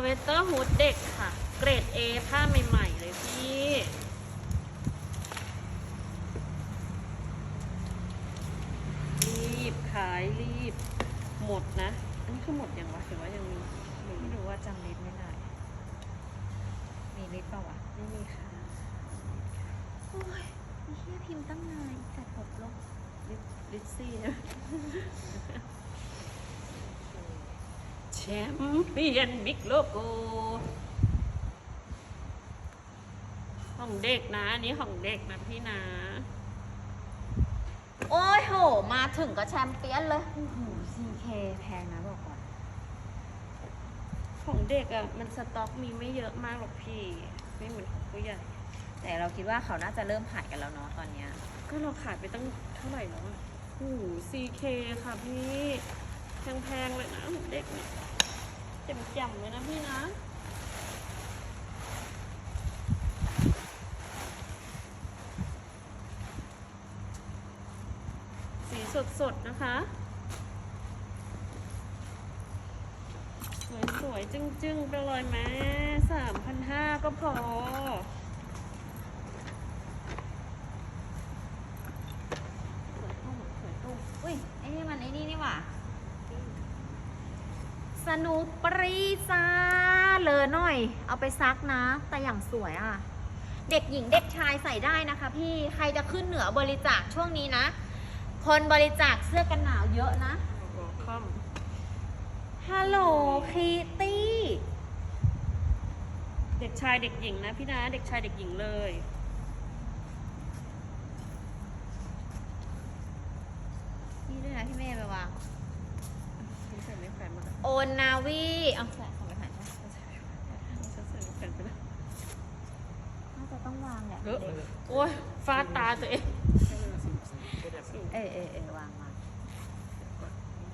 เวตเตอร์ฮูดเด็กค่ะ เกรด A ผ้าใหม่ๆเลยพี่ รีบขายรีบ หมดนะ อันนี้คือหมดยังวะถือว่ายังมีไม่รู้ว่าจำลิสต์ไม่ได้ มีลิสต์เปล่าวะ ไม่มีค่ะ โอ้ยมีเฮียพิมพ์ตั้งนานแต่กดลงลิลิซซี่นะ แชมเปี้ยนบิ๊กโลโก้ของเด็กนะ อันนี้ของเด็กนะพี่นะ โอ้ยโห มาถึงก็แชมเปี้ยนเลยโอ้โห CK แพงนะบอกก่อน ของเด็กอะ่ะมันสต็อกมีไม่เยอะมากหรอกพี่ ไม่เหมือนของผู้ใหญ่ แต่เราคิดว่าเขาน่าจะเริ่มขายกันแล้วเนาะตอนเนี้ย ก็เราขายไปตั้งเท่าไหร่แล้วอะโอ้โห CK ค่ะพี่ แพงๆเลยนะของเด็กเนี่ยจ็บจำเลยนะพี่นะสีสดๆนะคะ สวยๆจึ้งๆไปเลยแม่สามพันห้าก็พอสวยตุ้มสวยตุ้อุ้ยไอ้นี่มันไอ้นี่นี่หว่า สนุปรีจ้าเลยหน่อย เอาไปซักนะ แต่อย่างสวยอะ เด็กหญิงเด็กชายใส่ได้นะคะ พี่ใครจะขึ้นเหนือบริจาคช่วงนี้นะ คนบริจาคเสื้อกันหนาวเยอะนะวอลคัมฮัลโหลคีตี้ เด็กชายเด็กหญิงนะพี่นะ เด็กชายเด็กหญิงเลย นี่ด้วยนะพี่เมย์ไปวาง โอนนาวีเอาใส่ของไปผ่านใช่ไหมฉันใส่ไม่แฟนน่าจะต้องวางแหละเออโอ้ยฟาดตาตัวเอง เออเออเออวางวาง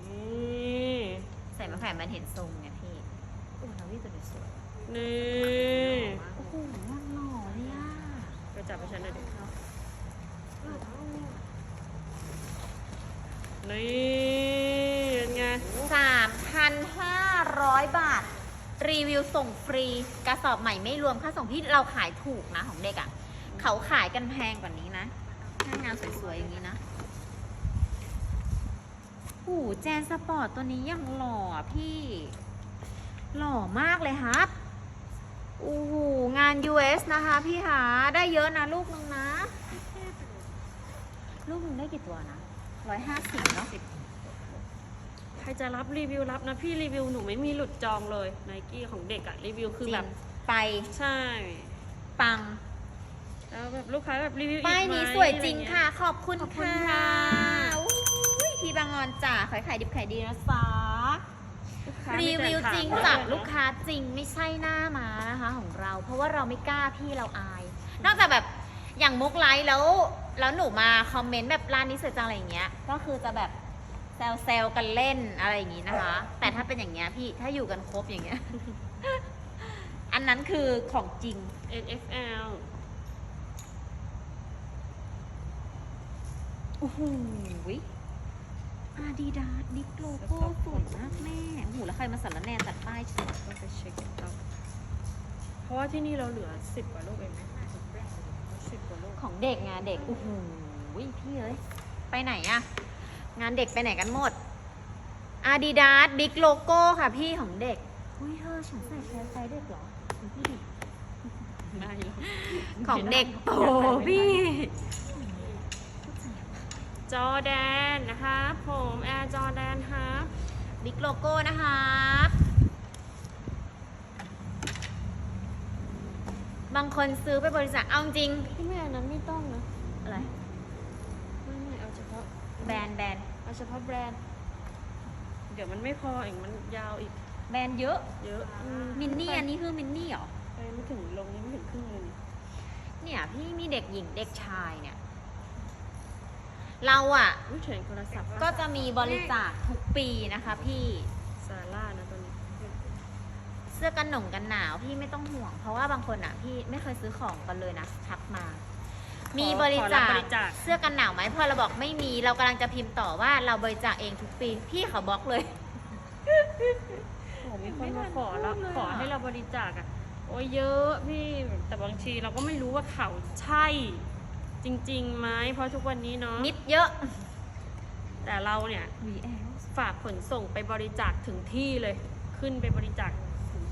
นี่ใส่มาแผ่นมันเห็นทรงไงพี่โอ้นาวีตัวนี้สวยนี่โอ้โหยังหล่อเลยอะไปจับไปฉันเลยดินี่เป็นไง สามพันห้าร้อยบาท รีวิวส่งฟรีกระสอบใหม่ไม่รวมค่าส่งที่เราขายถูกนะของเด็กอะ่ะ เขาขายกันแพงกว่านี้นะถ้างานสวยๆอย่างนี้นะโอ้โหแจนสปอร์ตตัวนี้ยังหล่อพี่ หล่อมากเลยครับ โอ้โหงาน US นะคะพี่หาได้เยอะนะลูกนึงนะ ลูกนึงได้กี่ตัวนะร้อยห้าสิบเนาะ รจะรับรีวิวรับนะพี่รีวิวหนูไม่มีหลุดจองเลยไนกี้ของเด็กอะรีวิวคือแบบจริงไปใช่ ปัง แล้วแบบลูกค้าแบบรีวิวอีกป้ายไหมนี้สวยจริงอไเค่ะ ขอบคุณขอบคุณค่ะค่ะอุ้ยพี่บางออนจ่าขายขายดิบขายดีนะซาลูกค้ารีมีแต่วิวถมจริงว่จากเยนะลูกค้าจริงไม่ใช่หน้ามานะคะของเรา เพราะว่าเราไม่กล้าพี่เราอาย นอกจากแบบอย่างมุกไลฟ์แล้ว แล้วหนูมาคอมเมนต์แบบร้านนี้สวยจังอะไรอย่างเงี้ย ก็คือจะแบบ แซวแซวๆกันเล่นอะไรอย่างงี้นะคะ แต่ถ้าเป็นอย่างเงี้ยพี่ถ้าอยู่กันครบอย่างเงี้ย อันนั้นคือของจริง NFL โอ้โหอาดิดาสดิโลโก้สวยมากแม่โอ้โหแล้วใครมาสารแหนตัดป้ายฉันก็ไปเช็คเอาเพราะว่าที่นี่เราเหลือสิบกว่าลูกเองสิบกว่าลูกของเด็กไงเด็กโอ้โหพี่เอ้ยไปไหนอะ งานเด็กไปไหนกันหมดอาดิดาสบิ๊กโลโก้ค่ะพี่ของเด็ก อุ้ยเธอฉันใส่แฟร์ไซส์เด็กเหรอดูพี่ดิได้แล้วของเด็กโตพี่ จอแดนนะคะผมแอร์จอแดนครับบิ๊กโลโก้นะคะบางคนซื้อไปบริจาคเอาจริง พี่แม่อันนั้นไม่ต้องนะ อะไร ไม่ไม่เอาเฉพาะ แบรนด์แบรนด์เอาเฉพาะแบรนด์ เดี๋ยวมันไม่พออีกมันยาวอีกแบรนด์เยอะ เยอะอืมินนี่อันนี้คือมินนี่เหรอ ไปไม่ถึงลงนี้ไม่ถึงครึ่งเลยเนี่ยพี่มีเด็กหญิงเด็กชายเนี่ย เราอะอุ้ยเฉยโทรศัพท์ก็จะมีบริจาคทุกปีนะคะพี่ ซาร่านะตัวนี้เสื้อกันหน่งกันหนาวพี่ไม่ต้องห่วง เพราะว่าบางคนอะ พี่ไม่เคยซื้อของกันเลยนะทักมา มีบริขอจาบบคริจาค เสื้อกันหนาวไหมพอเราบอกไม่มีเรากำลังจะพิมพ์ต่อว่าเราบริจาคเองทุกปีพี่เขาบล็อกเลย โอ้มีคนมาขอเราไม่ทันพูดเลยอะ ขอให้เราบริจาคอะ โอ้ยเยอะพี่ แต่บางทีเราก็ไม่รู้ว่าเขาใช่ จริงๆไหมเพราะทุกวันนี้เนาะนิดเยอะ แต่เราเนี่ย VL ฝากขนส่งไปบริจาคถึงที่เลย ขึ้นไปบริจาคถึง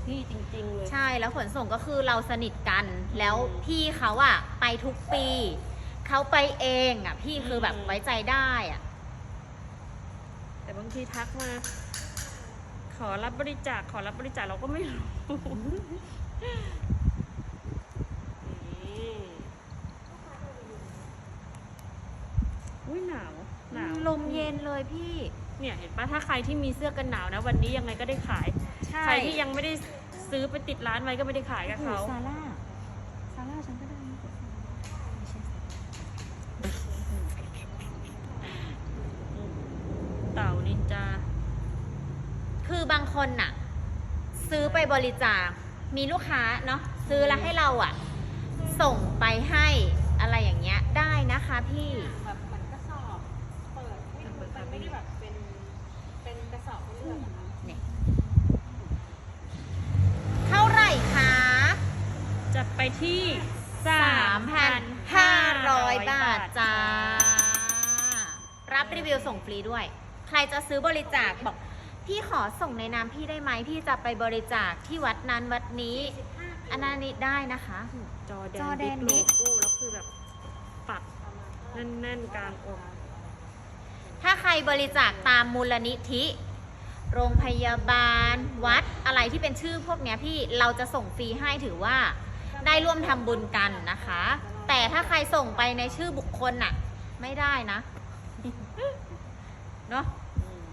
ที่จริง ๆ เลย ใช่แล้วขนส่งก็คือเราสนิทกัน แล้วอืมพี่เขาอะไปทุกปี เขาไปเองอะพี่คือแบบอืมไว้ใจได้อะแต่บางทีทักมา ขอรับบริจาคขอรับบริจาคเราก็ไม่รู้นี่อุ้ยหนาวหนาวลมเย็นเลยพี่ เนี่ยเห็นปะถ้าใครที่มีเสื้อกันหนาวนะ วันนี้ยังไงก็ได้ขาย ใช่ ใครที่ยังไม่ได้ ซื้อไปติดร้านไว้ก็ไม่ได้ขายกับเขาซาร่าซาร่าฉันก็ได้นะไม่ใช่เต่านินจา คือบางคนน่ะ ซื้อไปบริจาค มีลูกค้าเนาะซื้อแล้วให้เราอะส่งไปให้อะไรอย่างเงี้ยได้นะคะพี่ แบบเหมือนกระสอบเปิดไม่มันไม่ได้แบบเป็นเป็นกระสอบให้เลือกอะค่ะ เนี่ยเท่าไหร่คะ จัด ไปที่3,500 บาทจ้า รับรีวิวส่งฟรีด้วย ใครจะซื้อบริจาคบอก พี่ขอส่งในนามพี่ได้ไหมพี่จะไปบริจาคที่วัดนั้นวัดนี้ อันนั้นนี้ได้นะคะ จอแดจอแดนนบิ๊กบิ๊ก โลโก้แล้วคือแบบปักแน่นๆกลางอกถ้าใครบริจาคตามมูลนิธิ โรงพยาบาลวัดอะไรที่เป็นชื่อพวกเนี้ยพี่เราจะส่งฟรีให้ถือว่า ได้ร่วมทำบุญกันนะคะ แต่ถ้าใครส่งไปในชื่อบุคคลน่ะ ไม่ได้นะ เนาะ อืม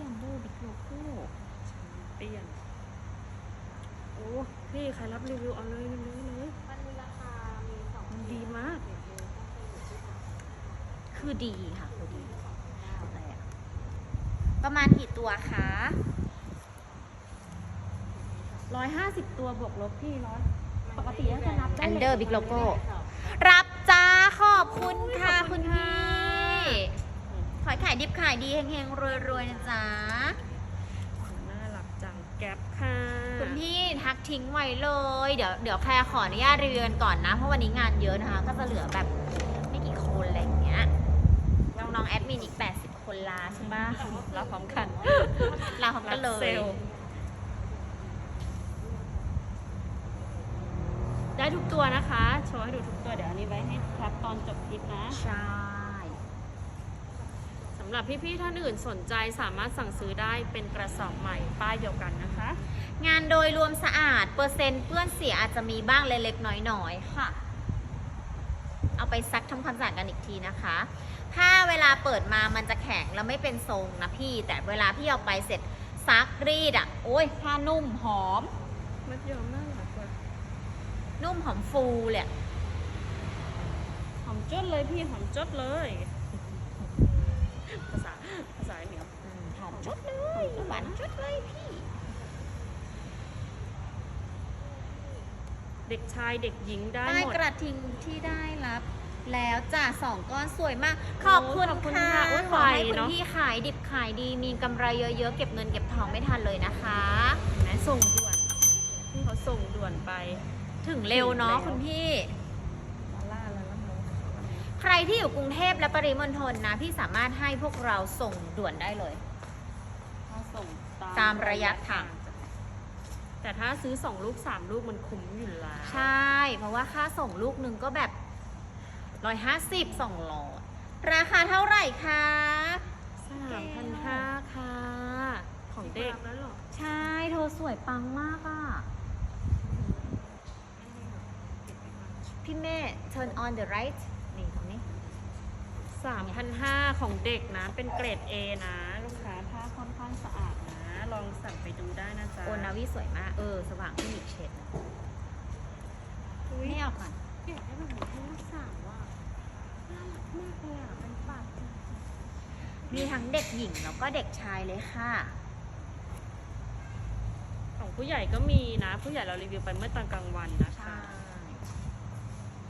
ยันเดอร์บิ๊กโลโก้ เปลี่ยน โอ้พี่ใครรับรีวิวเอาเลยเลยเลย มันมีราคา มีสอง มันดีมาก คือดีค่ะคือดีอะไรอะประมาณกี่ตัวคะ ร้อยห้าสิบ ตัวบวกลบพี่ร้อยปกติถ้าจะนับได้อันลยเดอร์บิ๊กโลโก้รับจ้าขอบคุณค่ะ ขอบคุคุณณพี่ค่ะขอยขายดิบขายดีเฮงๆรวยๆนะจ๊ะ น่ารักจังแก๊ปค่ะคุณพี่ทักทิ้งไว้เลย เดี๋ยวเดี๋ยวแคร์ขออนุญาตรีวิวกันก่อนนะ เพราะวันนี้งานเยอะนะคะ ก็จะเหลือแบบไม่กี่คนอะไรอย่างเงี้ย น้องๆแอดมินอีก 80 คนลาใช่ปะเราพร้อมกันลาพร้อมกันเลซย ลล์ ได้ทุกตัวนะคะ โชว์ให้ดูทุกตัว เดี๋ยวอันนี้ไว้ให้แคปตอนจบคลิปนะ ใช่ สำหรับพี่ๆท่านอื่นสนใจสามารถสั่งซื้อได้เป็นกระสอบใหม่ป้ายเดียวกันนะคะ งานโดยรวมสะอาด เปอร์เซ็นต์เปื้อนเสียอาจจะมีบ้างเล็กๆน้อยๆค่ะ เอาไปซักทำความสะอาดกันอีกทีนะคะถ้าเวลาเปิดมามันจะแข็งแล้วไม่เป็นทรงนะพี่ แต่เวลาพี่เอาไปเสร็จซักรีดอะ่ะ โอ้ยผ้านุ่มหอม มัดยอมมากค่ะ นุ่มหอมฟูเลยอะหอมจดเลยพี่หอมจดเลย ภาษาภาษาเหนียวอืมหอมจุดเลยหวานจุดเลยพี่ เด็กชายเด็กหญิงได้ใต้หมด กระทิงที่ได้รับ แล้วจ้ะสองก้อนสวยมาก ขอบคุณขอบคุณค่ะค่ะโอ้ยขอให้ไวคุณเนอะ พี่ขายดิบขายดีมีกำไรเยอะๆ เก็บเงินเก็บทองไม่ทันเลยนะคะเห็นไหมส่งด่วนพี่เขาส่งด่วนไป ถึงเร็วเนาะถึงแล้วคุณพี่ลาล่าแล้วนะใครที่อยู่กรุงเทพและปริมณฑลนะ พี่สามารถให้พวกเราส่งด่วนได้เลย ถ้าส่งตามระยะทาง แต่ถ้าซื้อสองลูกสามลูกมันคุ้มอยู่แล้วใช่ เพราะว่าค่าส่งลูกหนึ่งก็แบบร้อยห้าสิบสองร้อยราคาเท่าไหร่คะสามพันห้าค่ะ ของเด็กแล้วหรอใช่เธอสวยปังมากอะ่ พี่เม่ turn on the right นี่ตรงนี้สามพันห้าของเด็กนะ เป็นเกรด A นะ ลูกค้าผ้าค่อนข้างสะอาดนะ ลองสั่งไปดูได้นะจ๊ะโอนาวิสวยมาก เออ สว่างขึ้นอีกเฉดหนึ่งอุ๊ยไม่เอาก่อนอยากได้แบบเหมือนให้ลูกสาวว่ะากเลยอะเป็นปากมีทั้งเด็กหญิงแล้วก็เด็กชายเลยค่ะ ของผู้ใหญ่ก็มีนะ ผู้ใหญ่เรารีวิวไปเมื่อตอนกลางวันนะคะ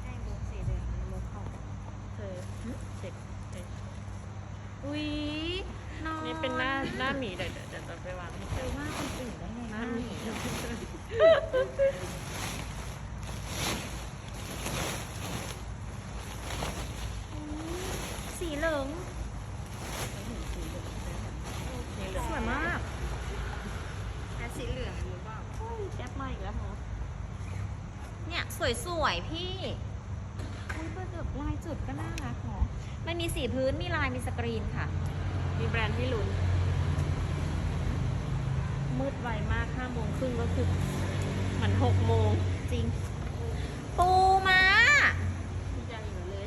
ให้มุกสีเหลืองมุกเข้า เธอเด็กเด็ก อุ๊ยน้องนี่เป็นหน้าหน้าหมีเดี๋ยวเดี๋ยวเดี๋ยวเราไปวางให้เธเจอว่าคนอื่นได้ไงหน้าหมีสีเหลืองสวยมากแต่สีเหลืองหรือเปล่าแก๊ปมาอีกแล้วเหรอเนี่ยสวยๆพี่อุ้ยเปิดแบบลายจุดก็น่ารักเนาะ มันมีสีพื้น มีลาย มีสกรีนค่ะ มีแบรนด์ให้ลุ้น มืดไวมากห้าโมงครึ่งก็คือเหมือนหกโมงจริง ปูม้ายังอยู่เลย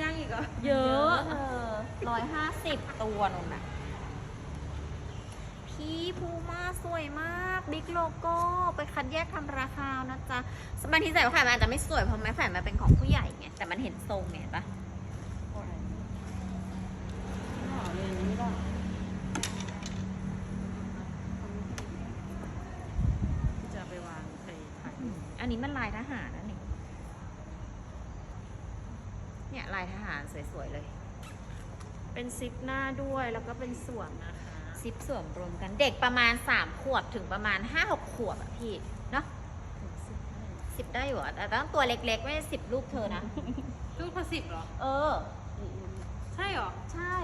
ย่างอีกเหรอเยอะเออร้อยห้าสิบตัวนุ่นน่ะ พี่พูม่าสวยมากบิ๊กโลโก้ไปคัดแยกทำราคานะจ๊ะบางทีใส่ไม้แขวนมันอาจจะไม่สวยเพราะไม้แขวนมันเป็นของผู้ใหญ่ไงแต่มันเห็นทรงไงเห็นปะ หอเลยนี่ก็ จะไปวางใส่ถ่ายอืมอันนี้มันลายทหารนะนี่ เนี่ยลายทหารสวยๆเลย เป็นซิปหน้าด้วยแล้วก็เป็นสวมนะคะ ซิปสวมรวมกัน เด็กประมาณ3ขวบถึงประมาณ5-6ขวบอะพี่ เนาะสิบได้อยู่อะแต่ต้องตัวเล็กๆ ไม่ใช่สิบลูกเธอนะ ลูกพอสิบเหรอ เออ ใช่เหรอ ใช่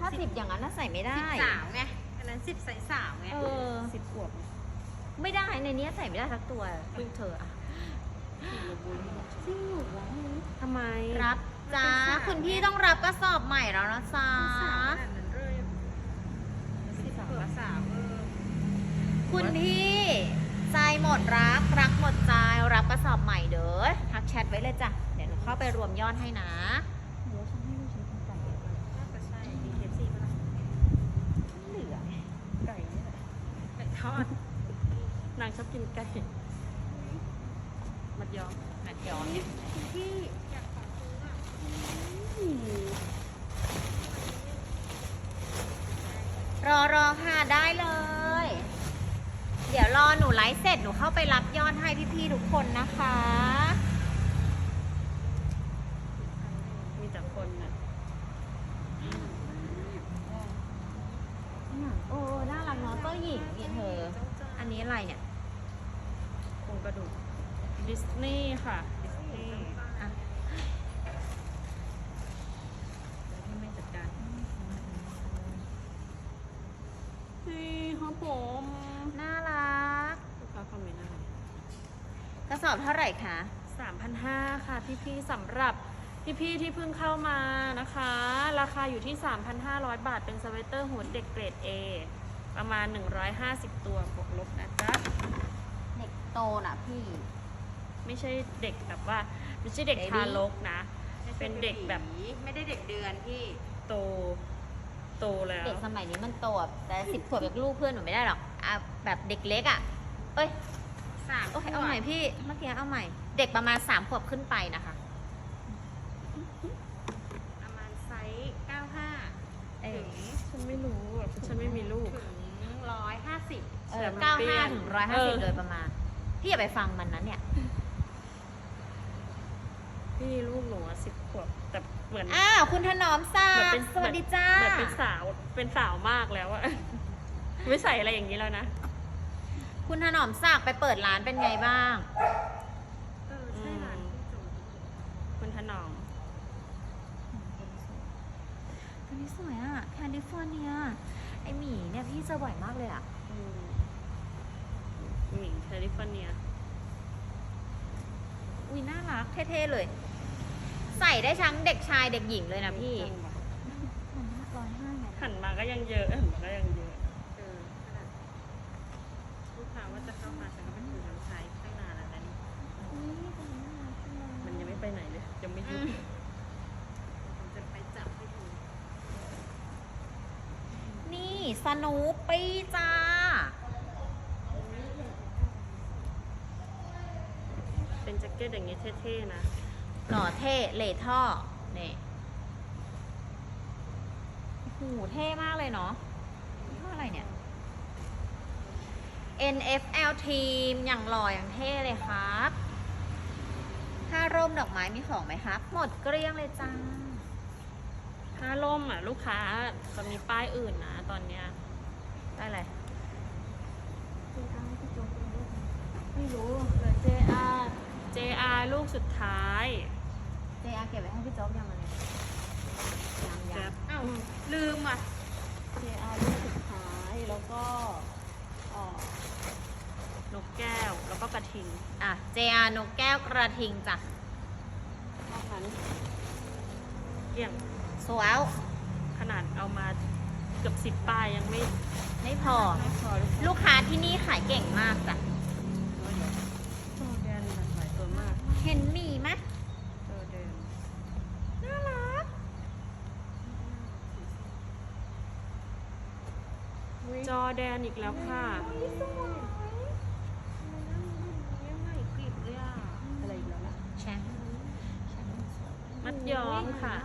ถ้าสิบอย่างนั้นน่ะใส่ไม่ได้ สิบสาวไงอันนั้นสิบใส่สาวไงเออ สิบขวบไม่ได้ในนี้ใส่ไม่ได้สักตัวลูกเธออะจริงเหรอวะทำไม รับจ้าคุณพี่ต้องรับกระสอบใหม่แล้วนะจ๊ะสาวขนาดนั้นเลยสิบขวบสาวเออคุณพี่ใจหมดรัก รักหมดใจรับกระสอบใหม่เด้อทักแชทไว้เลยจ้ะ เดี๋ยวหนูเข้าไปรวมยอดให้นะ เดี๋ยวฉันให้ลูกฉันกินไก่ น่าจะใช่มีเคฟซีป่ะ เหลือ ไก่นี่แหละ ไก่ ทอด นางชอบกินไก่มัดย้อมมัดยอนเนี่ยที่อยากขอซื้ออะรอรอค่ะได้เลย เดี๋ยวรอหนูไลฟ์เสร็จหนูเข้าไปรับยอดให้พี่ๆทุกคนนะคะ มีแต่คนน่ะ โอ้ น่ารักเนาะเจ้าหญิงนี่เธอ อั นนี้อะไรเนี่ยโครงกระดูกดิสนีย์ค่ะดิสนีย์อะเดี๋ยวพี่ไม่จัดการนี่ครับผมน่ารักลูกค้าคอมเมนต์อะไรกระสอบเท่าไหร่คะ3,500 ค่ะ พี่ๆสำหรับพี่ๆที่เพิ่งเข้ามานะคะ ราคาอยู่ที่ 3,500 บาทเป็นสเวตเตอร์ฮูดเด็กเกรด A ประมาณ 150 ตัวบวกลบนะจ๊ะ เด็กโตน่ะพี่ไม่ใช่เด็กแบบว่า ไม่ใช่เด็ก Baby ทารกนะเป็นเด็กแบบไม่ได้เด็กเดือนพี่โต โตแล้ว เด็กสมัยนี้มันโตอะแต่สิบขวบกับลูกเพื่อนหนูไม่ได้หรอกอะแบบเด็กเล็กอะ เอ้ยสามโอเคเอาใหม่พี่ เมื่อกี้เอาใหม่ เด็กประมาณสามขวบขึ้นไปนะคะประมาณไซส์เก้าห้า เอ ถึ อง ฉันไม่รู้อะเพราะฉันไม่มีลูก ถึงร้อยห้าสิบ เออแต่มันเก้าเปลี่ห้ายนถึงร้อยห้าเอสิบอโดยประมาณ พี่อย่าไปฟังมันนะเนี่ย พี่ลูกหนูอะสิบขวบแต่เหมือน อ้าวคุณถนอมศัเหมือนกเป็นดิ์สวัสดีจ้าเหมือนเป็นสาวเป็นสาวมากแล้วอะ ไม่ใส่อะไรอย่างนี้แล้วนะคุณถนอมศักดิ์ไปเปิดร้านเป็นไงบ้าง เออใช่ร้านพี่โจคุณถนอมตัวนี้สวยอะ แคลิฟอร์เนีย ไอหมีเนี่ยพี่เจอบ่อยมากเลยอะอืมหมิง แคลิฟอร์เนีย อุ้ยน่ารักเท่ๆเลย ใส่ได้ทั้งเด็กชายเด็กหญิงเลยนะพี่ร้อยห้าไงหันมาก็ยังเยอะหันมาก็ยังเยอะเออขนาดลูกค้าว่าจะเข้ามาฉันก็ไปคุยน้ำชายตั้งนานแล้วนะนี่มันยังไม่ไปไหนเลยยังไม่หยุดผมจะไปจับให้ดูนี่สนูปปี้จ้า เป็นแจ็คเก็ตอย่างนี้เท่ๆนะหล่อเท่เลท่อนี่โอ้โหเท่มากเลยเนาะนี่ว่าอะไรเนี่ย NFL ทีมอย่างหล่ออย่างเท่เลยครับผ้าร่มดอกไม้มีของไหมครับ หมดเกลี้ยงเลยจ้าถ้าล่มอะ ลูกค้าจะมีป้ายอื่นนะตอนเนี้ยได้เลยไม่รู้เหลือ JR JR ลูกสุดท้ายเจอาเก็บไว้ให้พี่โจ๊กยังไงยังแจ๊ยังบอ้าวลืมอะ JR ลูกสุดท้ายแล้วก็เอ่อนกแก้วแล้วก็กระทิง อะ JR นกแก้วกระทิงจ้ะนอกนั้นเกลี่ยงสวาวขนาดเอามาเกือบสิบป้ายยังไม่ไม่พอ ไม่พอลูกลูกค้าที่นี่ขายเก่งมากจ้ะ โจแดนหลายตัวมาก เห็นหมีไหมโจแดนน่ารักจอแดนอีกแล้วค่ะยังไงกริบเลยอะอะไรอีกแล้วนะแชมป์แชมป์สวยมัดย้อมค่ะ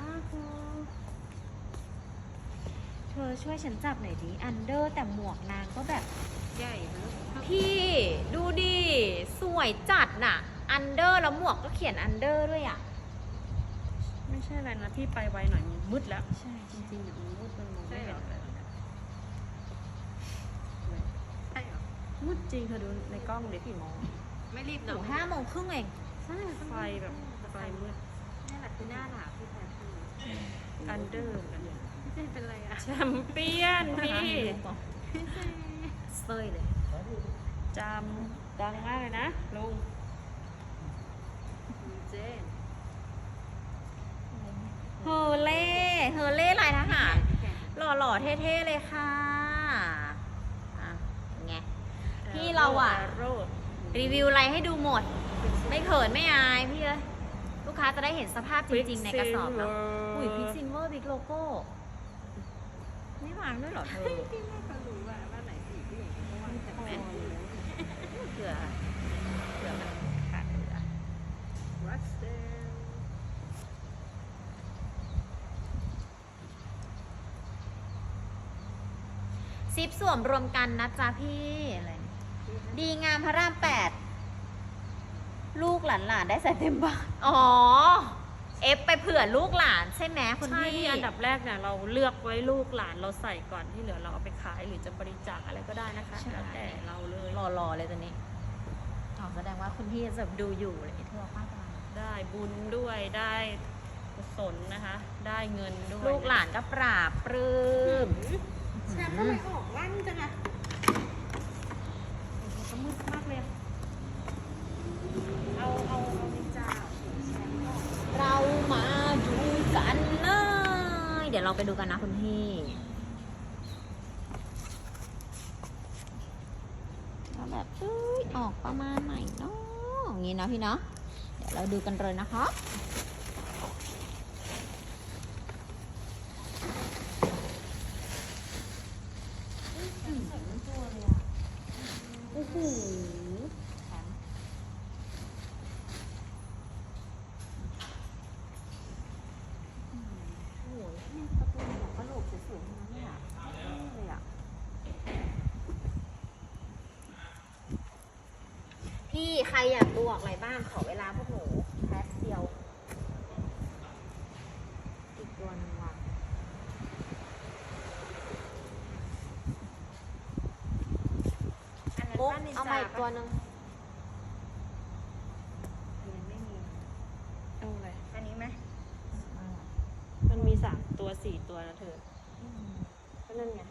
เธอช่วยฉันจับหน่อยดิอันเดอร์แต่หมวกนางก็แบบ ใหญ่นะพี่ดูดิ สวยจัดน่ะ อันเดอร์แล้วหมวกก็เขียนอันเดอร์ด้วยอะ ไม่ใช่อะไรนะพี่ไปไวหน่อยมันมืดแล้ว ใช่จริงๆอย่างนี้มืดมันมองไม่เห็นเลยใช่เหรอมืดจริงเธอดูในกล้องเด็กกี่โมงไม่รีบหหรนูอกห้าโมงครึ่งเองใช่ไฟแบบไฟมืดนี่แหละคือหน้าหนาวพี่แพทย์อันเดอร์กันเนี่ยพี่เจนเป็นไรอะแชมเปี้ยนพี่เซยเลยจำดังมากเลยนะลุงเจนเฮอเล่เฮอเล่ลายทหาร หล่อๆเท่ๆเลยค่ะอะเป็นไงพี่เราอะโรดรีวิวอะไรให้ดูหมด ไม่เขินไม่อายพี่เลยลูกค้าจะได้เห็นสภาพจริง ๆ ในกระสอบเนาะอุ้ยพิกซินเวอร์บิ๊กโลโก้ไม่วางด้วยเหรอเธอพี่ไม่เคยรู้ว่าว่าไหนสีผู้หญิงเพราะว่าแต่แม่เผื่อเผื่อมันขาดเหลือ รัสเซล ซิปสวมรวมกันนะจ๊ะพี่อะไรเนี่ยดีงามพระรามแปดลูกหลานๆได้ใส่เต็มบ้านอ๋อ เอฟไปเผื่อลูกหลานใช่ไหมคุณใช่พี่ ที่อันดับแรกเนี่ยเราเลือกไว้ลูกหลานเราใส่ก่อนที่เหลือเราเอาไปขายหรือจะบริจาคอะไรก็ได้นะคะใช่ แล้วแต่เราเลยหล่อๆเลยตัวนี้อ๋อแสดงว่าคุณพี่จะดูอยู่อะไรอย่างเงี้ยทั่วภาคกลางได้บุญด้วยได้กุศลนะคะ ได้เงินด้วยลูกหลานก็ปราบปลื้ม แชมป์ทำไมออกลั่นจังอะโอ้โหก็มืดมากเลยอะเอาเอาเอานินจาแชมป์ออกเรามาดูกันเลยเดี๋ยวเราไปดูกันนะคุณพี่ว่าแบบเอ้ยออกประมาณไหนเนาะอย่างนี้นะพี่เนาะ เดี๋ยวเราดูกันเลยนะคะ โอ้โหแชมป์ โอ้โหเนี่ยประตูหัวกระโหลกสวยๆทั้งนั้นเลยอะเลยอะ พี่ใครอยากดูออกอะไรบ้างขอเวลาพวกหนูแป๊บเดียว อีกตัวหนึงว่ะอันนั้นปุ๊บบ้านนินเอาจามาอีกตัวหนึงยังไม่มี เอาอะไรอันนี้ไหมมันมีสามตัวสี่ตัวนะเธอก็นั่นไง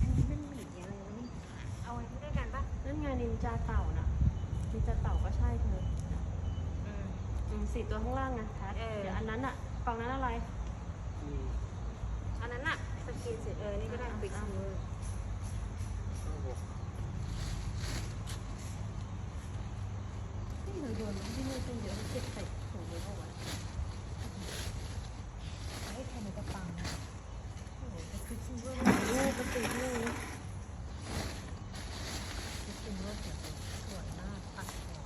อันนี้มันหมีอะไรวะนี่เอาไว้ด้วยกั นปะนั่นไงนินจาเต่านะนินจาเต่าก็ใช่เธออืมอืมสี่ตัวข้างล่างนะแพทเออ เดี๋ยวอันนั้นอะฝั่งนั้นอะไรอันนั้นอะสกินสิเออ นี่ก็ได้ปิกซิเวอร์ที่เราโยนที่นี่เป็นเยอะเก็บใส่ถุงมือเอาไว้ ให้ใครในกระปัง ลูกกระติกลูกนะสวยมากปัดคอ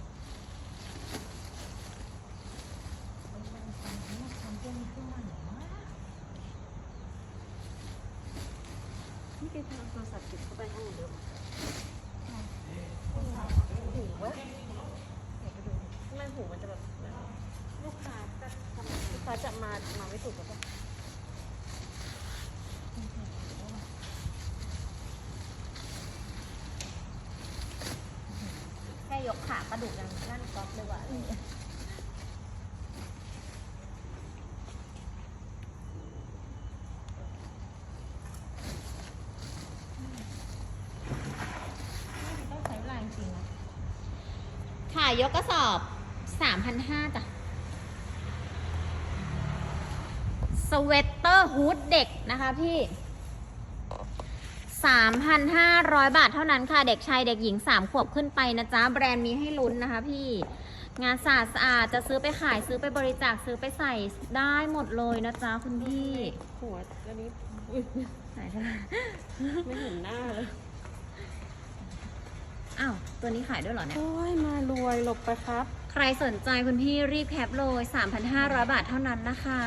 พี่ ทางโทรศัพท์ติดเข้าไปห้องเดิมหูเว้ยทำไมหูมันจะแบบลูกค้าจะทำลูกค้าจะมา มาไม่ถูกกับปะแค่ยกขาประดุกยังนั่นก๊อปเลยว่ะต้องใช้เวลาจริงๆนะขา ยยกกระสอบ3,500จ้ะ สเวตเตอร์ฮูดเด็กนะคะพี่3,500บาทเท่านั้นค่ะ เด็กชายเด็กหญิง3ขวบขึ้นไปนะจ๊ะ แบรนด์มีให้ลุ้นนะคะพี่งานสะอาดสะอาดจะซื้อไปขายซื้อไปบริจาคซื้อไปใส่ได้หมดเลยนะจ๊ะคุณพี่ หัวอันนี้อุ๊ยไหนเธอไม่เห็นหน้าเลย อ้าวตัวนี้ขายด้วยเหรอเนี่ย โอ้ยมารวยหลบไปครับ ใครสนใจคุณพี่รีบแคปเลย 3,500 บาทเท่านั้นนะคะ